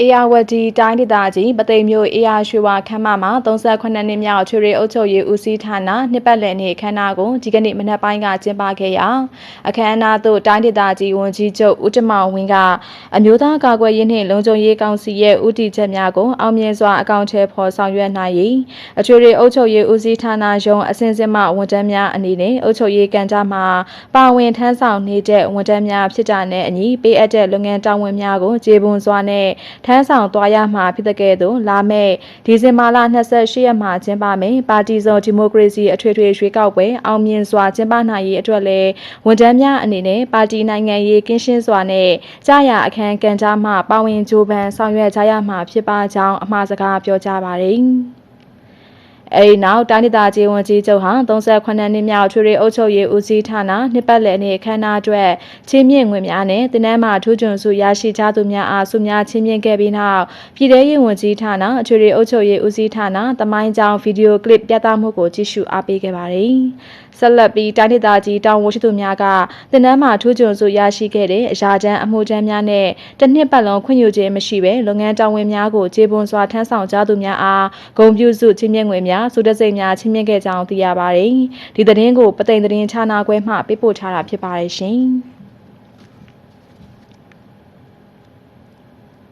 အေယာဝတီတိုင်းဒေသကြီးပသိမ်မြို့အေယာရွှေဝါခမ်းမမှာ38နှစ်မြောက်ချွေရီအုပ်ချုပ်ရေးဦးစီးဌာနနှစ်ပတ်လည်နေ့အခမ်းအနားကိုဒီကနေ့မနက်ပိုင်းကကျင်းပခဲ့ရာအခမ်းအနားသို့တိုင်းဒေသကြီးဝန်ကြီးချုပ်ဦးတမောင်ဝင်းကအမျိုးသားကာကွယ်ရေးနှင့်လုံခြုံရေးကောင်စီရဲ့ဦးတည်ချက်များကိုအောင်မြင်စွာအကောင့်ထဲပေါ်ဆောင်ရွက်နိုင်ရေးအချွေရီအုပ်ချုပ်ရေးဦးစီးဌာနရုံးအစဉ်စဉ်မှဝန်ထမ်းများအနေနဲ့အုပ်ချုပ်ရေးကံကြမ်းမှာပါဝင်ထမ်းဆောင်နေတဲ့ဝန်ထမ်းများဖြစ်တာနဲ့အညီပေးအပ်တဲ့လုပ်ငန်းတာဝန်များကိုကျေပွန်စွာနဲ့ထမ်းဆောင်သွားရမှာဖြစ်တဲ့ကဲ့သို့လာမယ့်ဒီဇင်ဘာလ28ရက်မှာကျင်းပမယ်ပါတီစုံဒီမိုကရေစီအထွေထွေရွေးကောက်ပွဲအောင်မြင်စွာကျင်းပနိုင်ရေးအတွက်လည်းဝန်ထမ်းများအနေနဲ့ပါတီနိုင်ငံရေးကင်းရှင်းစွာနဲ့ကြာရအခမ်းကဏ္ဍမှပါဝင်ကြိုးပမ်းဆောင်ရွက်ကြရမှာဖြစ်ပါကြောင်းအမှားစကားပြောကြားပါတယ်။ အဲဒီနောက်တိုင်းဒေသကြီးဝန်ကြီးချုပ်ဟာ38နှစ်မြောက်ထွေရီအုပ်ချုပ်ရေးဦးစီးဌာနနှစ်ပတ်လည်နေ့အခမ်းအနားအတွက်ချင်းမြင့်ငွေများနဲ့တင်းနှမ်းမှထူးချွန်စုရရှိကြသူများအားဆုများချင်းမြင့်ခဲ့ပြီးနောက်ပြည်ထရေးဝန်ကြီးဌာနအထွေရီအုပ်ချုပ်ရေးဦးစီးဌာနတမိုင်းကြောင်ဗီဒီယိုကလစ်ပြသမှုကိုကြည့်ရှုအားပေးခဲ့ပါတယ်။ဆက်လက်ပြီးတိုင်းဒေသကြီးတောင်ဝရှိသူများကတင်းနှမ်းမှထူးချွန်စုရရှိခဲ့တဲ့အရာချမ်းအမှုချမ်းများနဲ့တစ်နှစ်ပတ်လုံးခွင့်ယူခြင်းမရှိဘဲလုပ်ငန်းတာဝန်များကိုခြေပွန်စွာထမ်းဆောင်ကြသူများအားဂုဏ်ပြုစုချင်းမြင့်ငွေများစုတစိတ်များချင်းမြင့်ခဲ့ကြောင်းသိရပါတယ်။ဒီသတင်းကိုပသိမ်သတင်းဌာနခွဲမှပေးပို့ထားတာဖြစ်ပါတယ်ရှင်။